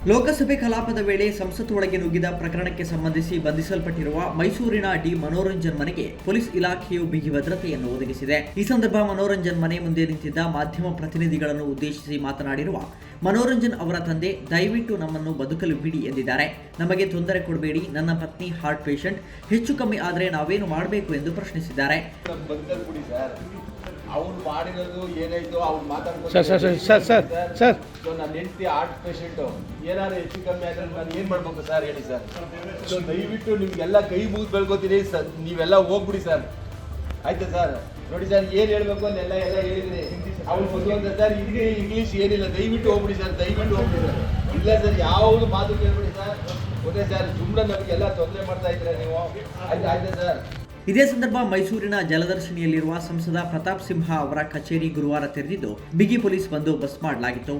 ಲೋಕಸಭೆ ಕಲಾಪದ ವೇಳೆ ಸಂಸತ್ತು ಒಳಗೆ ನುಗ್ಗಿದ ಪ್ರಕರಣಕ್ಕೆ ಸಂಬಂಧಿಸಿ ಬಂಧಿಸಲ್ಪಟ್ಟಿರುವ ಮೈಸೂರಿನ ಡಿ ಮನೋರಂಜನ್ ಮನೆಗೆ ಪೊಲೀಸ್ ಇಲಾಖೆಯು ಬಿಗಿ ಭದ್ರತೆಯನ್ನು ಒದಗಿಸಿದೆ ಈ ಸಂದರ್ಭ ಮನೋರಂಜನ್ ಮನೆ ಮುಂದೆ ನಿಂತಿದ್ದ ಮಾಧ್ಯಮ ಪ್ರತಿನಿಧಿಗಳನ್ನು ಉದ್ದೇಶಿಸಿ ಮಾತನಾಡಿರುವ ಮನೋರಂಜನ್ ಅವರ ತಂದೆ ದಯವಿಟ್ಟು ನಮ್ಮನ್ನು ಬದುಕಲು ಬಿಡಿ ಎಂದಿದ್ದಾರೆ ನಮಗೆ ತೊಂದರೆ ಕೊಡಬೇಡಿ ನನ್ನ ಪತ್ನಿ ಹಾರ್ಟ್ ಪೇಷಂಟ್ ಹೆಚ್ಚು ಕಮ್ಮಿ ಆದರೆ ನಾವೇನು ಮಾಡಬೇಕು ಎಂದು ಪ್ರಶ್ನಿಸಿದ್ದಾರೆ ಅವ್ರು ಬಿಡಿ ಸರ್ ಅವ್ನು ಮಾಡಿರೋದು ಏನಾಯ್ತು ಅವ್ನು ಮಾತಾಡ್ಕೊಂಡು sir, sir, sir, sir, sir, sir. So ನನ್ನ ಹೆಂಡತಿ ಹಾರ್ಟ್ ಪೇಷಂಟು ಏನಾದ್ರು ಹೆಚ್ಚು ಕಮ್ಮಿ ಆದ್ರೆ ನಾನು ಏನು ಮಾಡ್ಬೇಕು ಸರ್ ಹೇಳಿ ಸರ್? ಸೊ ದಯವಿಟ್ಟು ನಿಮ್ಗೆಲ್ಲ ಕೈ ಮುಗಿದು ಬೆಳ್ಕೊತೀನಿ ಸರ್. ನೀವೆಲ್ಲ ಹೋಗ್ಬಿಡಿ ಸರ್. ಆಯ್ತಾ ಸರ್? ನೋಡಿ ಸರ್, ಏನು ಹೇಳ್ಬೇಕು ಅಂತೆಲ್ಲ ಎಲ್ಲ ಹೇಳಿದ್ರೆ ಅವ್ನು ಬಂದು ಸರ್ ಇದಕ್ಕೆ ಇಂಗ್ಲೀಷ್ ಏನಿಲ್ಲ. ದಯವಿಟ್ಟು ಹೋಗ್ಬಿಡಿ ಸರ್, ದಯವಿಟ್ಟು ಹೋಗ್ಬಿಡಿ ಸರ್. ಇಲ್ಲ ಸರ್, ಯಾವುದು ಮಾತು ಕೇಳ್ಬಿಡಿ ಸರ್. ಓಕೆ ಸರ್ ಸುಮ್ಮನೆ ನಮಗೆಲ್ಲ ತೊಂದರೆ ಮಾಡ್ತಾ ಇದ್ದೀರಾ ನೀವು? ಆಯ್ತಾ ಆಯ್ತಾ ಸರ್? ಇದೇ ಸಂದರ್ಭ ಮೈಸೂರಿನ ಜಲದರ್ಶಿನಿಯಲ್ಲಿರುವ ಸಂಸದ ಪ್ರತಾಪ್ ಸಿಂಹ ಅವರ ಕಚೇರಿ ಗುರುವಾರ ತೆರೆದಿದ್ದು ಬಿಗಿ ಪೊಲೀಸ್ ಬಂದೋಬಸ್ತ್ ಮಾಡಲಾಗಿತ್ತು.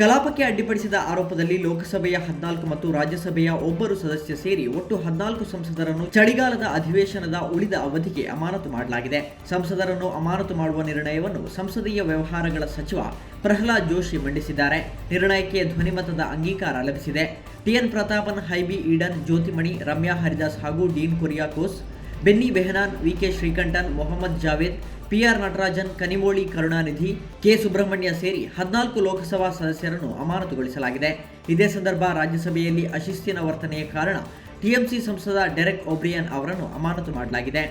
ಕಲಾಪಕ್ಕೆ ಅಡ್ಡಿಪಡಿಸಿದ ಆರೋಪದಲ್ಲಿ ಲೋಕಸಭೆಯ ಹದಿನಾಲ್ಕು ಮತ್ತು ರಾಜ್ಯಸಭೆಯ ಒಬ್ಬರು ಸದಸ್ಯ ಸೇರಿ ಒಟ್ಟು ಹದಿನಾಲ್ಕು ಸಂಸದರನ್ನು ಚಳಿಗಾಲದ ಅಧಿವೇಶನದ ಉಳಿದ ಅವಧಿಗೆ ಅಮಾನತು ಮಾಡಲಾಗಿದೆ. ಸಂಸದರನ್ನು ಅಮಾನತು ಮಾಡುವ ನಿರ್ಣಯವನ್ನು ಸಂಸದೀಯ ವ್ಯವಹಾರಗಳ ಸಚಿವ ಪ್ರಹ್ಲಾದ್ ಜೋಶಿ ಮಂಡಿಸಿದ್ದಾರೆ. ನಿರ್ಣಯಕ್ಕೆ ಧ್ವನಿಮತದ ಅಂಗೀಕಾರ ಲಭಿಸಿದೆ. ಟಿಎನ್ ಪ್ರತಾಪನ್, ಹೈಬಿ ಈಡನ್, ಜ್ಯೋತಿಮಣಿ, ರಮ್ಯಾ ಹರಿದಾಸ್ ಹಾಗೂ Dean Kuriakose Benny Behanan V K Sreekandan, Mohammed Javed, PR Natarajan, Kanimozhi Karunanidhi, K. Subrahmanya ಸೇರಿ ಹದಿನಾಲ್ಕು ಲೋಕಸಭಾ ಸದಸ್ಯರನ್ನು ಅಮಾನತುಗೊಳಿಸಲಾಗಿದೆ. ಇದೇ ಸಂದರ್ಭ ರಾಜ್ಯಸಭೆಯಲ್ಲಿ ಅಶಿಸ್ತಿನ ವರ್ತನೆಯ ಕಾರಣ ಟಿಎಂಸಿ ಸಂಸದ ಡೆರೆಕ್ ಒಬ್ರಿಯನ್ ಅವರನ್ನು ಅಮಾನತು ಮಾಡಲಾಗಿದೆ.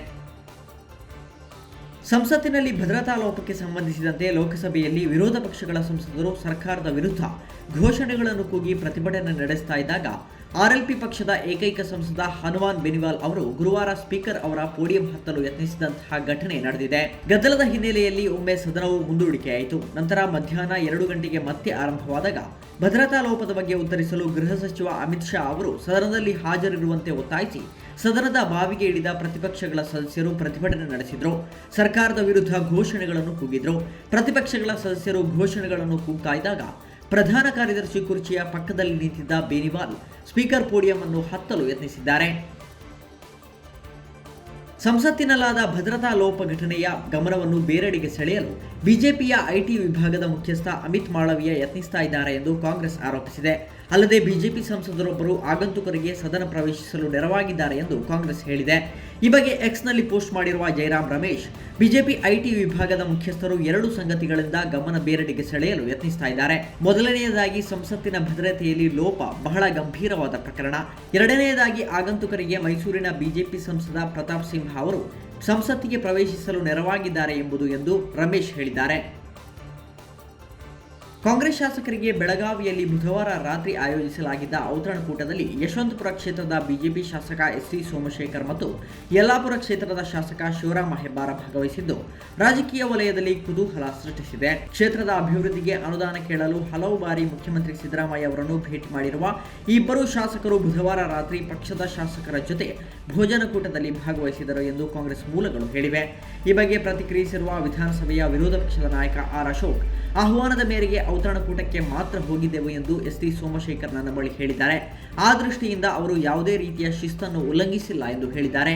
ಸಂಸತ್ತಿನಲ್ಲಿ ಭದ್ರತಾ ಲೋಪಕ್ಕೆ ಸಂಬಂಧಿಸಿದಂತೆ ಲೋಕಸಭೆಯಲ್ಲಿ ವಿರೋಧ ಪಕ್ಷಗಳ ಸಂಸದರು ಸರ್ಕಾರದ ವಿರುದ್ಧ ಘೋಷಣೆಗಳನ್ನು ಕೂಗಿ ಪ್ರತಿಭಟನೆ ನಡೆಸ್ತಾ ಇದ್ದಾಗ ಆರ್ಎಲ್ಪಿ ಪಕ್ಷದ ಏಕೈಕ ಸಂಸದ ಹನುಮಾನ್ ಬೆನಿವಾಲ್ ಅವರು ಗುರುವಾರ ಸ್ಪೀಕರ್ ಅವರ ಪೋಡಿಯಂ ಹತ್ತಲು ಯತ್ನಿಸಿದಂತಹ ಘಟನೆ ನಡೆದಿದೆ. ಗದ್ದಲದ ಹಿನ್ನೆಲೆಯಲ್ಲಿ ಒಮ್ಮೆ ಸದನವು ಮುಂದೂಡಿಕೆಯಾಯಿತು. ನಂತರ ಮಧ್ಯಾಹ್ನ ಎರಡು ಗಂಟೆಗೆ ಮತ್ತೆ ಆರಂಭವಾದಾಗ ಭದ್ರತಾ ಲೋಪದ ಬಗ್ಗೆ ಉತ್ತರಿಸಲು ಗೃಹ ಸಚಿವ ಅಮಿತ್ ಶಾ ಅವರು ಸದನದಲ್ಲಿ ಹಾಜರಿರುವಂತೆ ಒತ್ತಾಯಿಸಿ ಸದನದ ಬಾವಿಗೆ ಇಳಿದ ಪ್ರತಿಪಕ್ಷಗಳ ಸದಸ್ಯರು ಪ್ರತಿಭಟನೆ ನಡೆಸಿದ್ರು. ಸರ್ಕಾರದ ವಿರುದ್ಧ ಘೋಷಣೆಗಳನ್ನು ಕೂಗಿದ್ರು. ಪ್ರತಿಪಕ್ಷಗಳ ಸದಸ್ಯರು ಘೋಷಣೆಗಳನ್ನು ಕೂಗ್ತಾ ಇದ್ದಾಗ ಪ್ರಧಾನ ಕಾರ್ಯದರ್ಶಿ ಕುರ್ಚಿಯ ಪಕ್ಕದಲ್ಲಿ ನಿಂತಿದ್ದ ಬೇನಿವಾಲ್ ಸ್ಪೀಕರ್ ಪೋಡಿಯಂ ಅನ್ನು ಹತ್ತಲು ಯತ್ನಿಸಿದ್ದಾರೆ. ಸಂಸತ್ತಿನಲ್ಲಾದ ಭದ್ರತಾ ಲೋಪ ಘಟನೆಯ ಗಮನವನ್ನು ಬೇರೆಡೆಗೆ ಸೆಳೆಯಲು ಬಿಜೆಪಿಯ ಐಟಿ ವಿಭಾಗದ ಮುಖ್ಯಸ್ಥ ಅಮಿತ್ ಮಾಳವಿಯ ಯತ್ನಿಸ್ತಾ ಇದ್ದಾರೆ ಎಂದು ಕಾಂಗ್ರೆಸ್ ಆರೋಪಿಸಿದೆ. ಅಲ್ಲದೆ ಬಿಜೆಪಿ ಸಂಸದರೊಬ್ಬರು ಆಗಂತುಕರಿಗೆ ಸದನ ಪ್ರವೇಶಿಸಲು ನೆರವಾಗಿದ್ದಾರೆ ಎಂದು ಕಾಂಗ್ರೆಸ್ ಹೇಳಿದೆ. ಈ ಬಗ್ಗೆ ಎಕ್ಸ್ನಲ್ಲಿ ಪೋಸ್ಟ್ ಮಾಡಿರುವ ಜಯರಾಮ್ ರಮೇಶ್, ಬಿಜೆಪಿ ಐಟಿ ವಿಭಾಗದ ಮುಖ್ಯಸ್ಥರು ಎರಡು ಸಂಗತಿಗಳಿಂದ ಗಮನ ಬೇರೆಡೆಗೆ ಸೆಳೆಯಲು ಯತ್ನಿಸ್ತಾ ಇದ್ದಾರೆ. ಮೊದಲನೆಯದಾಗಿ ಸಂಸತ್ತಿನ ಭದ್ರತೆಯಲ್ಲಿ ಲೋಪ ಬಹಳ ಗಂಭೀರವಾದ ಪ್ರಕರಣ. ಎರಡನೆಯದಾಗಿ ಆಗಂತುಕರಿಗೆ ಮೈಸೂರಿನ ಬಿಜೆಪಿ ಸಂಸದ ಪ್ರತಾಪ್ ಸಿಂಹ ಅವರು ಸಂಸತ್ತಿಗೆ ಪ್ರವೇಶಿಸಲು ನೆರವಾಗಿದ್ದಾರೆ ಎಂಬುದು ಎಂದು ರಮೇಶ್ ಹೇಳಿದ್ದಾರೆ. ಕಾಂಗ್ರೆಸ್ ಶಾಸಕರಿಗೆ ಬೆಳಗಾವಿಯಲ್ಲಿ ಬುಧವಾರ ರಾತ್ರಿ ಆಯೋಜಿಸಲಾಗಿದ್ದ ಔತಣಕೂಟದಲ್ಲಿ ಯಶವಂತಪುರ ಕ್ಷೇತ್ರದ ಬಿಜೆಪಿ ಶಾಸಕ ಎಸ್ ಸಿ ಸೋಮಶೇಖರ್ ಮತ್ತು ಯಲ್ಲಾಪುರ ಕ್ಷೇತ್ರದ ಶಾಸಕ ಶಿವರಾಮ ಹೆಬ್ಬಾರ ಭಾಗವಹಿಸಿದ್ದು, ರಾಜಕೀಯ ವಲಯದಲ್ಲಿ ಕುತೂಹಲ ಸೃಷ್ಟಿಸಿದೆ. ಕ್ಷೇತ್ರದ ಅಭಿವೃದ್ಧಿಗೆ ಅನುದಾನ ಕೇಳಲು ಹಲವು ಬಾರಿ ಮುಖ್ಯಮಂತ್ರಿ ಸಿದ್ದರಾಮಯ್ಯ ಅವರನ್ನು ಭೇಟಿ ಮಾಡಿರುವ ಇಬ್ಬರು ಶಾಸಕರು ಬುಧವಾರ ರಾತ್ರಿ ಪಕ್ಷದ ಶಾಸಕರ ಜೊತೆ ಭೋಜನಕೂಟದಲ್ಲಿ ಭಾಗವಹಿಸಿದರು ಎಂದು ಕಾಂಗ್ರೆಸ್ ಮೂಲಗಳು ಹೇಳಿವೆ. ಈ ಬಗ್ಗೆ ಪ್ರತಿಕ್ರಿಯಿಸಿರುವ ವಿಧಾನಸಭೆಯ ವಿರೋಧ ಪಕ್ಷದ ನಾಯಕ ಆರ್ ಅಶೋಕ್, ಆಹ್ವಾನದ ಮೇರೆಗೆ ಔತಣಕೂಟಕ್ಕೆ ಮಾತ್ರ ಹೋಗಿದ್ದೆವು ಎಂದು ಎಸ್ ಟಿ ಸೋಮಶೇಖರ್ ನನ್ನ ಬಳಿ ಹೇಳಿದ್ದಾರೆ. ಆ ದೃಷ್ಟಿಯಿಂದ ಅವರು ಯಾವುದೇ ರೀತಿಯ ಶಿಸ್ತನ್ನು ಉಲ್ಲಂಘಿಸಿಲ್ಲ ಎಂದು ಹೇಳಿದ್ದಾರೆ.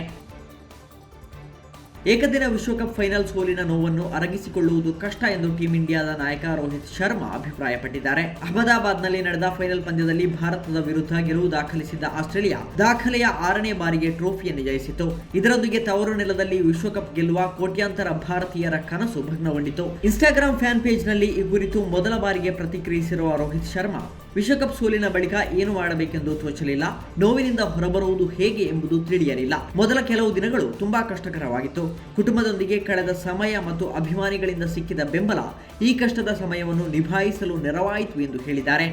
ಏಕದಿನ ವಿಶ್ವಕಪ್ ಫೈನಲ್ ಸೋಲಿನ ನೋವನ್ನು ಅರಗಿಸಿಕೊಳ್ಳುವುದು ಕಷ್ಟ ಎಂದು ಟೀಂ ಇಂಡಿಯಾದ ನಾಯಕ ರೋಹಿತ್ ಶರ್ಮಾ ಅಭಿಪ್ರಾಯಪಟ್ಟಿದ್ದಾರೆ. ಅಹಮದಾಬಾದ್ನಲ್ಲಿ ನಡೆದ ಫೈನಲ್ ಪಂದ್ಯದಲ್ಲಿ ಭಾರತದ ವಿರುದ್ಧ ಗೆಲುವು ದಾಖಲಿಸಿದ್ದ ಆಸ್ಟ್ರೇಲಿಯಾ ದಾಖಲೆಯ ಆರನೇ ಬಾರಿಗೆ ಟ್ರೋಫಿಯನ್ನು ಜಯಿಸಿತು. ಇದರೊಂದಿಗೆ ತವರು ನೆಲದಲ್ಲಿ ವಿಶ್ವಕಪ್ ಗೆಲ್ಲುವ ಕೋಟ್ಯಾಂತರ ಭಾರತೀಯರ ಕನಸು ಭಗ್ನಗೊಂಡಿತು. ಇನ್ಸ್ಟಾಗ್ರಾಂ ಫ್ಯಾನ್ ಪೇಜ್ನಲ್ಲಿ ಈ ಕುರಿತು ಮೊದಲ ಬಾರಿಗೆ ಪ್ರತಿಕ್ರಿಯಿಸಿರುವ ರೋಹಿತ್ ಶರ್ಮಾ ವಿಶ್ವಕಪ್ ಸೋಲಿನ ಬಳಿಕ ಏನು ಮಾಡಬೇಕೆಂದು ತೋಚಲಿಲ್ಲ. ನೋವಿನಿಂದ ಹೊರಬರುವುದು ಹೇಗೆ ಎಂಬುದು ತಿಳಿಯಲಿಲ್ಲ. ಮೊದಲ ಕೆಲವು ದಿನಗಳು ತುಂಬಾ ಕಷ್ಟಕರವಾಗಿತ್ತು. ಕುಟುಂಬದೊಂದಿಗೆ ಕಳೆದ ಸಮಯ ಮತ್ತು ಅಭಿಮಾನಿಗಳಿಂದ ಸಿಕ್ಕಿದ ಬೆಂಬಲ ಈ ಕಷ್ಟದ ಸಮಯವನ್ನು ನಿಭಾಯಿಸಲು ನೆರವಾಯಿತು ಎಂದು ಹೇಳಿದ್ದಾರೆ.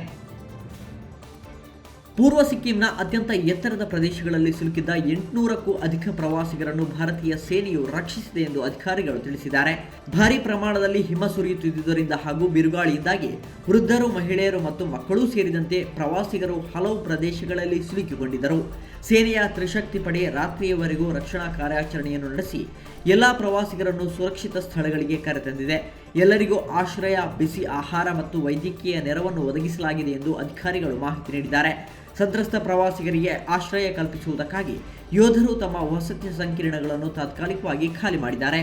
ಪೂರ್ವ ಸಿಕ್ಕಿಂನ ಅತ್ಯಂತ ಎತ್ತರದ ಪ್ರದೇಶಗಳಲ್ಲಿ ಸಿಲುಕಿದ್ದ ಎಂಟುನೂರಕ್ಕೂ ಅಧಿಕ ಪ್ರವಾಸಿಗರನ್ನು ಭಾರತೀಯ ಸೇನೆಯು ರಕ್ಷಿಸಿದೆ ಎಂದು ಅಧಿಕಾರಿಗಳು ತಿಳಿಸಿದ್ದಾರೆ. ಭಾರೀ ಪ್ರಮಾಣದಲ್ಲಿ ಹಿಮ ಸುರಿಯುತ್ತಿದ್ದುದರಿಂದ ಹಾಗೂ ಬಿರುಗಾಳಿಯಿಂದಾಗಿ ವೃದ್ಧರು, ಮಹಿಳೆಯರು ಮತ್ತು ಮಕ್ಕಳೂ ಸೇರಿದಂತೆ ಪ್ರವಾಸಿಗರು ಹಲವು ಪ್ರದೇಶಗಳಲ್ಲಿ ಸಿಲುಕಿಕೊಂಡಿದ್ದರು. ಸೇನೆಯ ತ್ರಿಶಕ್ತಿ ಪಡೆ ರಾತ್ರಿಯವರೆಗೂ ರಕ್ಷಣಾ ಕಾರ್ಯಾಚರಣೆಯನ್ನು ನಡೆಸಿ, ಎಲ್ಲಾ ಪ್ರವಾಸಿಗರನ್ನು ಸುರಕ್ಷಿತ ಸ್ಥಳಗಳಿಗೆ ಕರೆತಂದಿದೆ. ಎಲ್ಲರಿಗೂ ಆಶ್ರಯ, ಬಿಸಿ ಆಹಾರ ಮತ್ತು ವೈದ್ಯಕೀಯ ನೆರವನ್ನು ಒದಗಿಸಲಾಗಿದೆ ಎಂದು ಅಧಿಕಾರಿಗಳು ಮಾಹಿತಿ ನೀಡಿದ್ದಾರೆ. ಸಂತ್ರಸ್ತ ಪ್ರವಾಸಿಗರಿಗೆ ಆಶ್ರಯ ಕಲ್ಪಿಸುವುದಕ್ಕಾಗಿ ಯೋಧರು ತಮ್ಮ ವಸತಿ ಸಂಕೀರ್ಣಗಳನ್ನು ತಾತ್ಕಾಲಿಕವಾಗಿ ಖಾಲಿ ಮಾಡಿದ್ದಾರೆ.